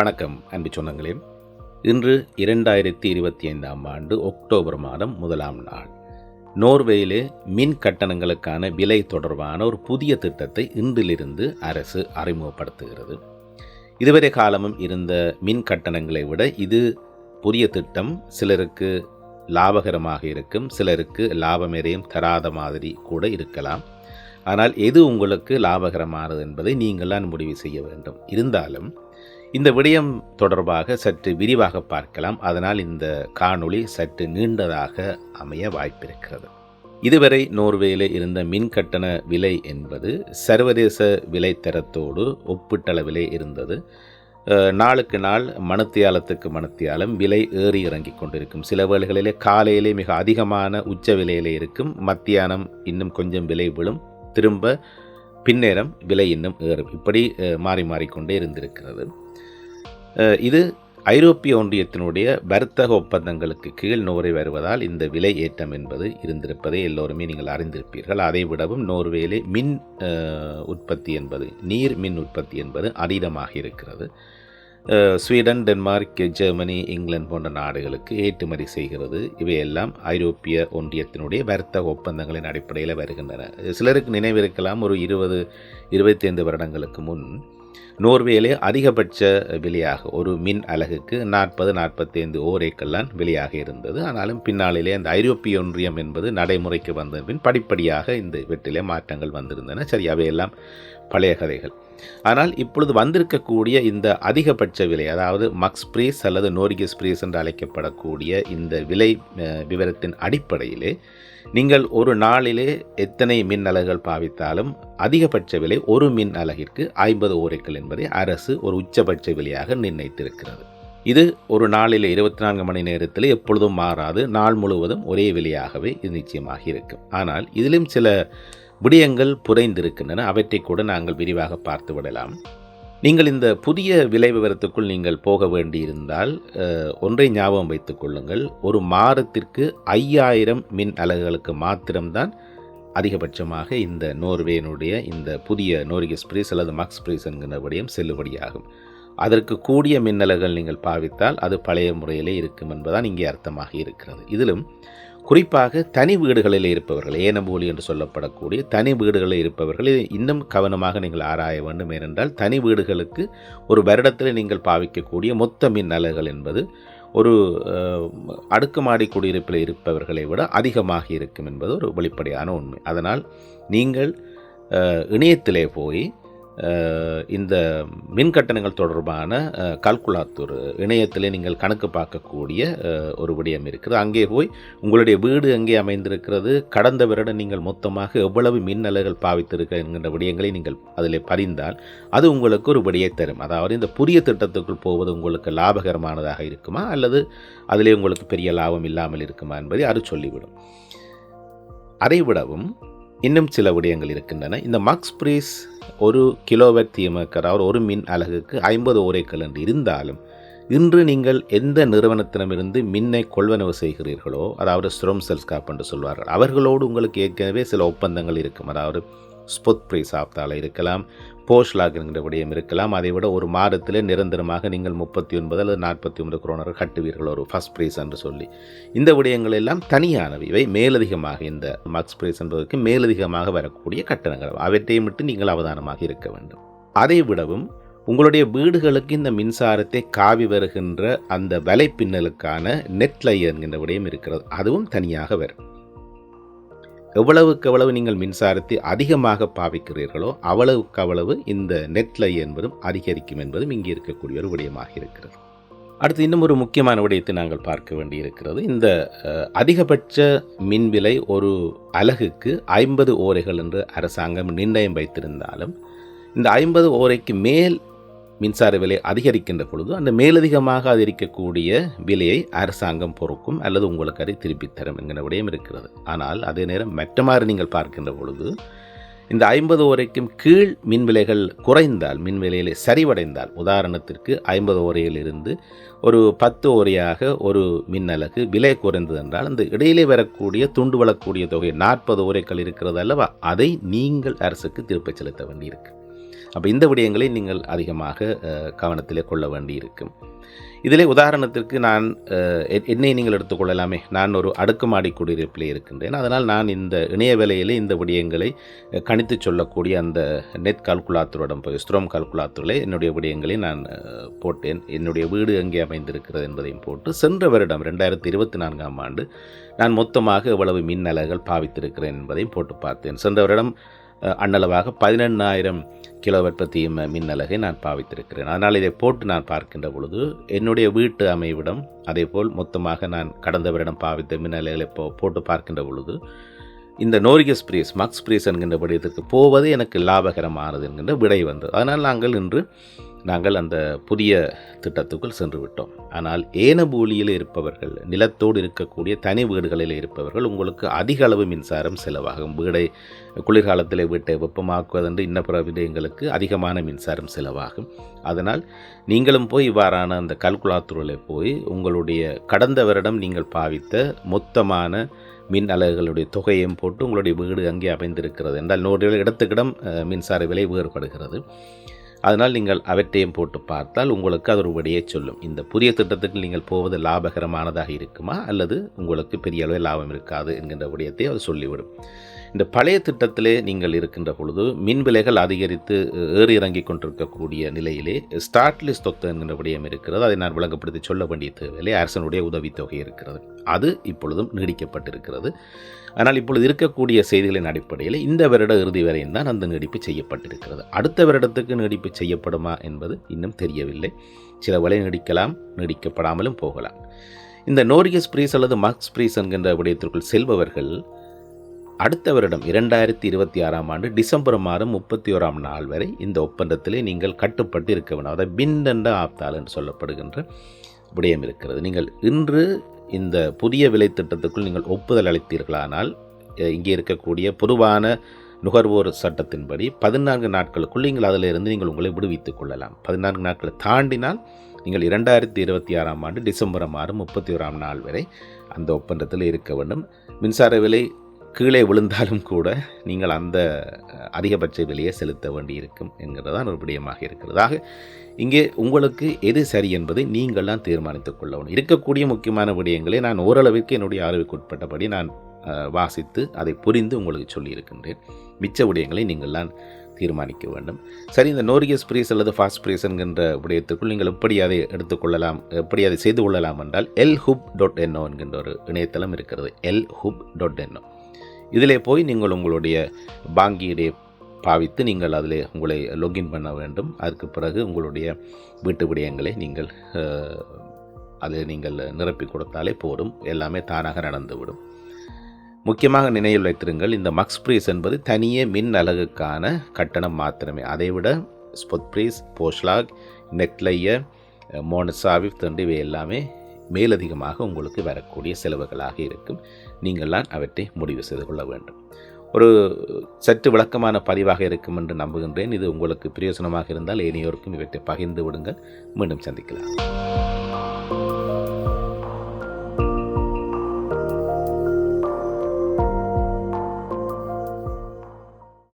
வணக்கம் அன்பு சொந்தங்களே. இன்று இரண்டாயிரத்தி இருபத்தி ஐந்தாம் ஆண்டு அக்டோபர் மாதம் முதலாம் நாள். நோர்வேயிலே மின் கட்டணங்களுக்கான விலை தொடர்பான ஒரு புதிய திட்டத்தை இன்றிலிருந்து அரசு அறிமுகப்படுத்துகிறது. இதுவரை காலமும் இருந்த மின் கட்டணங்களை விட இது புதிய திட்டம். சிலருக்கு லாபகரமாக இருக்கும் சிலருக்கு லாபம் எதையும் தராத மாதிரி கூட இருக்கலாம். ஆனால் எது உங்களுக்கு லாபகரமானது என்பதை நீங்கள்தான் முடிவு செய்ய வேண்டும். இருந்தாலும் இந்த விடயம் தொடர்பாக சற்று விரிவாக பார்க்கலாம். அதனால் இந்த காணொளி சற்று நீண்டதாக அமைய வாய்ப்பிருக்கிறது. இதுவரை நோர்வேயில் இருந்த மின் கட்டண விலை என்பது சர்வதேச விலை தரத்தோடு ஒப்பிட்டளவிலே இருந்தது. நாளுக்கு நாள் மணத்தியாலத்துக்கு மணத்தியாலம் விலை ஏறி இறங்கி கொண்டிருக்கும். சில வேளைகளிலே காலையிலே மிக அதிகமான உச்ச விலையிலே இருக்கும். மத்தியானம் இன்னும் கொஞ்சம் விலை விழும். திரும்ப பின்னேரம் விலை இன்னும் ஏறும். இப்படி மாறி மாறிக்கொண்டே இருந்திருக்கிறது. இது ஐரோப்பிய ஒன்றியத்தினுடைய வர்த்தக ஒப்பந்தங்களுக்கு கீழ் நோரை வருவதால் இந்த விலை ஏற்றம் என்பது இருந்திருப்பதை எல்லோருமே நீங்கள் அறிந்திருப்பீர்கள். அதை விடவும் நோர்வேலே மின் உற்பத்தி என்பது நீர் மின் உற்பத்தி என்பது அதீதமாக இருக்கிறது. ஸ்வீடன் டென்மார்க் ஜெர்மனி இங்கிலாந்து போன்ற நாடுகளுக்கு ஏற்றுமதி செய்கிறது. இவையெல்லாம் ஐரோப்பிய ஒன்றியத்தினுடைய வர்த்தக ஒப்பந்தங்களின் அடிப்படையில் வருகின்றன. சிலருக்கு நினைவிருக்கலாம் ஒரு இருபது இருபத்தைந்து வருடங்களுக்கு முன் நோர்வேலே அதிகபட்ச விலையாக ஒரு மின் அலகுக்கு நாற்பது நாற்பத்தைந்து ஓரேக்கெல்லாம் விலையாக இருந்தது. ஆனாலும் பின்னாளிலே அந்த ஐரோப்பிய ஒன்றியம் என்பது நடைமுறைக்கு வந்த பின் படிப்படியாக இந்த வெற்றிலே மாற்றங்கள் வந்திருந்தன. சரி அவையெல்லாம் பழைய கதைகள். ஆனால் இப்பொழுது வந்திருக்கக்கூடிய இந்த அதிகபட்ச விலை அதாவது மக்ஸ் பிரீஸ் அல்லது நோரிகிஸ் பிரீஸ் என்று அழைக்கப்படக்கூடிய இந்த விலை விவரத்தின் அடிப்படையிலே நீங்கள் ஒரு நாளிலே எத்தனை மின் அலகுகள் பாவித்தாலும் அதிகபட்ச விலை ஒரு மின் அலகிற்கு ஐம்பது ஓரைக்கள் என்பதை அரசு ஒரு உச்சபட்ச விலையாக நிர்ணயித்திருக்கிறது. இது ஒரு நாளில் இருபத்தி நான்கு மணி நேரத்தில் எப்பொழுதும் மாறாது நாள் முழுவதும் ஒரே விலையாகவே இது நிச்சயமாக இருக்கும். ஆனால் இதிலும் சில விடயங்கள் புரைந்திருக்கின்றன அவற்றை கூட நாங்கள் விரிவாக பார்த்து விடலாம். நீங்கள் இந்த புதிய விலை விவரத்துக்குள் நீங்கள் போக வேண்டியிருந்தால் ஒன்றை ஞாபகம் வைத்துக் கொள்ளுங்கள். ஒரு மாதத்திற்கு ஐயாயிரம் மின் அலகுகளுக்கு மாத்திரம்தான் அதிகபட்சமாக இந்த நோர்வேனுடைய இந்த புதிய நோரிகஸ் பிரீஸ் அல்லது மக்ஸ் பிரீஸ் என்கிற விடயம் செல்லுபடியாகும். அதற்கு கூடிய மின்னலகள் நீங்கள் பாவித்தால் அது பழைய முறையிலே இருக்கும் என்பதுதான் இங்கே அர்த்தமாக இருக்கிறது. இதிலும் குறிப்பாக தனி வீடுகளில் இருப்பவர்கள் ஏனபோலி என்று சொல்லப்படக்கூடிய தனி வீடுகளில் இருப்பவர்கள் இன்னும் கவனமாக நீங்கள் ஆராய வேண்டும். ஏனென்றால் தனி வீடுகளுக்கு ஒரு வருடத்தில் நீங்கள் பாவிக்கக்கூடிய மொத்த மின் அலகுகள் என்பது ஒரு அடுக்குமாடி குடியிருப்பில் இருப்பவர்களை விட அதிகமாக இருக்கும் என்பது ஒரு வெளிப்படையான உண்மை. அதனால் நீங்கள் இணையத்திலே போய் இந்த மின் கட்டணங்கள் தொடர்பான கல்குலாத்தூர் கால்குலாத்தூர் இணையத்திலே நீங்கள் கணக்கு பார்க்கக்கூடிய ஒரு விடயம் இருக்குது. அங்கே போய் உங்களுடைய வீடு எங்கே அமைந்திருக்கிறது கடந்த வருடம் நீங்கள் மொத்தமாக எவ்வளவு மின் அலைகள் பாவித்திருக்க என்கின்ற விடயங்களை நீங்கள் அதில் பதிந்தால் அது உங்களுக்கு ஒரு விடையை தரும். அதாவது இந்த புதிய திட்டத்துக்குள் போவது உங்களுக்கு லாபகரமானதாக இருக்குமா? அல்லது அதிலே உங்களுக்கு பெரிய லாபம் இல்லாமல் இருக்குமா என்பதை அது சொல்லிவிடும். அதைவிடவும் இன்னும் சில விடயங்கள் இருக்கின்றன. இந்த மக்ஸ் பிரீஸ் ஒரு கிலோவேட் தீமக்கர் அவர் ஒரு மின் அலகுக்கு ஐம்பது ஓரைக்கள் என்று இருந்தாலும் இன்று நீங்கள் எந்த நிறுவனத்திடமிருந்து மின்னை கொள்வனவு செய்கிறீர்களோ அதாவது ஸ்ட்ரோம் செல்ஸ்காப் என்று சொல்வார்கள் அவர்களோடு உங்களுக்கு ஏற்கனவே சில ஒப்பந்தங்கள் இருக்கும். அதாவது ஸ்பொத் ப்ரைஸ் ஆப்தால் இருக்கலாம் போஸ்லாக் என்கிற விடயம் இருக்கலாம். அதை விட ஒரு மாதத்தில் நிரந்தரமாக நீங்கள் முப்பத்தி ஒன்பது அல்லது நாற்பத்தி ஒன்பது குரோனர் கட்டுவீர்கள் ஒரு ஃபஸ்ட் ப்ரைஸ் என்று சொல்லி. இந்த விடயங்கள் எல்லாம் தனியானவை. இவை மேலதிகமாக இந்த மக்ஸ் ப்ரைஸ் என்பதற்கு மேலதிகமாக வரக்கூடிய கட்டணங்கள். அவற்றையும் விட்டு நீங்கள் அவதானமாக இருக்க வேண்டும். அதை விடவும் உங்களுடைய வீடுகளுக்கு இந்த மின்சாரத்தை காவி வருகின்ற அந்த வலைப்பின்னலுக்கான நெட்லை என்கின்ற விடயம் இருக்கிறது. அதுவும் தனியாக வரும். எவ்வளவுக்கு எவ்வளவு நீங்கள் மின்சாரத்தை அதிகமாக பாவிக்கிறீர்களோ அவ்வளவுக்கு அவ்வளவு இந்த நெட்லை என்பதும் அதிகரிக்கும் என்பதும் இங்கே இருக்கக்கூடிய ஒரு விடயமாக இருக்கிறது. அடுத்து இன்னும் ஒரு முக்கியமான விடயத்தை நாங்கள் பார்க்க வேண்டியிருக்கிறது. இந்த அதிகபட்ச மின் விலை ஒரு அலகுக்கு ஐம்பது ஓரைகள் என்று அரசாங்கம் நிர்ணயம் வைத்திருந்தாலும் இந்த ஐம்பது ஓரைக்கு மேல் மின்சார விலை அதிகரிக்கின்ற பொழுது அந்த மேலதிகமாக அதிகரிக்கக்கூடிய விலையை அரசாங்கம் பொறுக்கும் அல்லது உங்களுக்கு அதை திருப்பித் தரும் என்கிற விடயம் இருக்கிறது. ஆனால் அதே நேரம் மற்றமாறு நீங்கள் பார்க்கின்ற பொழுது இந்த ஐம்பது ஓரைக்கும் கீழ் மின் விலைகள் குறைந்தால் மின் விலையிலே சரிவடைந்தால் உதாரணத்திற்கு ஐம்பது ஓரையிலிருந்து ஒரு பத்து ஓரையாக ஒரு மின் அலகு விலை குறைந்தது என்றால் அந்த இடையிலே வரக்கூடிய துண்டு வளக்கூடிய தொகை நாற்பது ஓரைக்கள் இருக்கிறது அல்லவா? அதை நீங்கள் அரசுக்கு திருப்பச் செலுத்த வேண்டியிருக்கு. அப்போ இந்த விடயங்களை நீங்கள் அதிகமாக கவனத்தில் கொள்ள கொள்ள வேண்டியிருக்கும். இதிலே உதாரணத்திற்கு நான் என்னை நீங்கள் எடுத்துக்கொள்ளலாமே. நான் ஒரு அடுக்குமாடி குடியிருப்பில் இருக்கின்றேன். அதனால் நான் இந்த இணைய வேலையிலே இந்த விடயங்களை கணித்து சொல்லக்கூடிய அந்த நெட் கால்குலாத்தருடன் போய் ஸ்ட்ரோம் கால்குலாத்தரில் என்னுடைய விடயங்களை நான் போட்டேன். என்னுடைய வீடு எங்கே அமைந்திருக்கிறது என்பதையும் போட்டு சென்ற வருடம் ரெண்டாயிரத்தி இருபத்தி நான்காம் ஆண்டு நான் மொத்தமாக எவ்வளவு மின்னலைகள் பாவித்திருக்கிறேன் என்பதையும் போட்டு பார்த்தேன். சென்ற வருடம் அன்னளவாக அண்ணளவாக பதினெண்ணாயிரம் கிலோவாட் பற்றி மின்னலகை நான் பாவித்திருக்கிறேன். அதனால் இதை போட்டு நான் பார்க்கின்ற பொழுது என்னுடைய வீட்டு அமைவிடம் அதேபோல் மொத்தமாக நான் கடந்த வருடம் பாவித்த மின்னலைகளை போ போட்டு பார்க்கின்ற பொழுது இந்த நோரிகஸ் பிரீஸ் மக்ஸ் பிரீஸ் என்கின்ற படியத்திற்கு போவது எனக்கு லாபகரமானது என்கின்ற விடை வந்தது. அதனால் நாங்கள் இன்று நாங்கள் அந்த புதிய திட்டத்துக்குள் சென்று விட்டோம் ஆனால் ஏனபூலியில் இருப்பவர்கள் நிலத்தோடு இருக்கக்கூடிய தனி வீடுகளில் இருப்பவர்கள் உங்களுக்கு அதிக அளவு மின்சாரம் செலவாகும். வீடை குளிர்காலத்தில் வீட்டை வெப்பமாக்குவதென்று இன்ன பிற விடயங்களுக்கு அதிகமான மின்சாரம் செலவாகும். அதனால் நீங்களும் போய் இவ்வாறான அந்த கல்குலாத்துறையில் போய் உங்களுடைய கடந்த வருடம் நீங்கள் பாவித்த மொத்தமான மின் அலகுகளுடைய தொகையையும் போட்டு உங்களுடைய வீடு அங்கே அமைந்திருக்கிறது என்றால் நூறு இடத்துக்கிடம் மின்சார விலை வேறுபடுகிறது. அதனால் நீங்கள் அவற்றையும் போட்டு பார்த்தால் உங்களுக்கு அது ஒரு விடையை சொல்லும். இந்த புதிய திட்டத்துக்கு நீங்கள் போவது லாபகரமானதாக இருக்குமா? அல்லது உங்களுக்கு பெரிய அளவில் லாபம் இருக்காது என்கின்ற விடயத்தை அது சொல்லிவிடும். இந்த பழைய திட்டத்திலே நீங்கள் இருக்கின்ற பொழுது மின் விலைகள் அதிகரித்து ஏறி இறங்கி கொண்டிருக்கக்கூடிய நிலையிலே ஸ்டார்ட்லிஸ் தொத்து என்கின்ற விடயம் இருக்கிறது. அதை நான் விளங்கப்படுத்தி சொல்ல வேண்டிய தேவையில்லை. அரசனுடைய உதவித்தொகை இருக்கிறது. அது இப்பொழுதும் நீடிக்கப்பட்டிருக்கிறது. ஆனால் இப்பொழுது இருக்கக்கூடிய செய்திகளின் அடிப்படையில் இந்த வருட இறுதி வரையும் தான் அந்த நீடிப்பு செய்யப்பட்டிருக்கிறது. அடுத்த வருடத்துக்கு நீடிப்பு செய்யப்படுமா என்பது இன்னும் தெரியவில்லை. சில வலை நீடிக்கலாம் நீடிக்கப்படாமலும் போகலாம். இந்த நோரியஸ் பிரீஸ் அல்லது மக்ஸ் பிரீஸ் என்கின்ற விடயத்திற்குள் செல்பவர்கள் அடுத்த வருடம் இரண்டாயிரத்தி இருபத்தி ஆறாம் ஆண்டு டிசம்பர் மாதம் முப்பத்தி ஓராம் நாள் வரை இந்த ஒப்பந்தத்திலே நீங்கள் கட்டுப்பட்டு இருக்க வேண்டும். அதாவது பிண்டண்ட ஆப்தால் என்று சொல்லப்படுகின்ற விடயம் இருக்கிறது. நீங்கள் இன்று இந்த புதிய விலை திட்டத்துக்குள் நீங்கள் ஒப்புதல் அளித்தீர்களானால் இங்கே இருக்கக்கூடிய பொதுவான நுகர்வோர் சட்டத்தின்படி பதினான்கு நாட்களுக்குள் நீங்கள் அதிலிருந்து நீங்கள் உங்களை விடுவித்துக் கொள்ளலாம். பதினான்கு நாட்களை தாண்டினால் நீங்கள் இரண்டாயிரத்தி இருபத்தி ஆறாம் ஆண்டு டிசம்பர் மாதம் முப்பத்தி ஓராம் நாள் வரை அந்த ஒப்பந்தத்தில் இருக்க வேண்டும். மின்சார விலை கீழே விழுந்தாலும் கூட நீங்கள் அந்த அதிகபட்ச விலையை செலுத்த வேண்டியிருக்கும் என்கிறதான் ஒரு விடயமாக இருக்கிறது. ஆக இங்கே உங்களுக்கு எது சரி என்பதை நீங்கள் தான் தீர்மானித்துக் கொள்ளணும் இருக்கக்கூடிய முக்கியமான விடயங்களை நான் ஓரளவிற்கு என்னுடைய அறிவுக்கு உட்பட்டபடி நான் வாசித்து அதை புரிந்து உங்களுக்கு சொல்லியிருக்கின்றேன். மிச்ச விடயங்களை நீங்கள் தான் தீர்மானிக்க வேண்டும். சரி இந்த நோரியஸ் பிரீஸ் அல்லது ஃபாஸ்ட் பிரீஸ் என்கின்ற விடயத்திற்குள் நீங்கள் எப்படி அதை எடுத்துக்கொள்ளலாம் எப்படி அதை செய்து கொள்ளலாம் என்றால் எல் ஹுப் டாட் என்ஓ என்கின்ற ஒரு இணையதளம் இருக்கிறது. எல் ஹுப் டாட் என்ஓ இதிலே போய் நீங்கள் உங்களுடைய பாங்கியிலே பாவித்து நீங்கள் அதில் உங்களை லொகின் பண்ண வேண்டும். அதற்கு பிறகு உங்களுடைய வீட்டு விடயங்களை நீங்கள் அதில் நீங்கள் நிரப்பி கொடுத்தாலே போதும். எல்லாமே தானாக நடந்துவிடும். முக்கியமாக நினைவில் வைத்திருங்கள் இந்த மக்ஸ் ப்ரீஸ் என்பது தனியே மின் அலகுக்கான கட்டணம் மாத்திரமே. அதைவிட ஸ்பொத் ப்ரீஸ் போஷ்லாக் நெட்லையர் மோனசாவிப் தண்டு இவை எல்லாமே மேலதிகமாக உங்களுக்கு வரக்கூடிய செலவுகளாக இருக்கும். நீங்கள்தான் அவற்றை முடிவு செய்து கொள்ள வேண்டும். ஒரு சற்று விளக்கமான பதிவாக இருக்கும் என்று நம்புகின்றேன். இது உங்களுக்கு பிரயோசனமாக இருந்தால் ஏனையோருக்கும் இவற்றை பகிர்ந்து விடுங்கள். மீண்டும் சந்திக்கலாம்.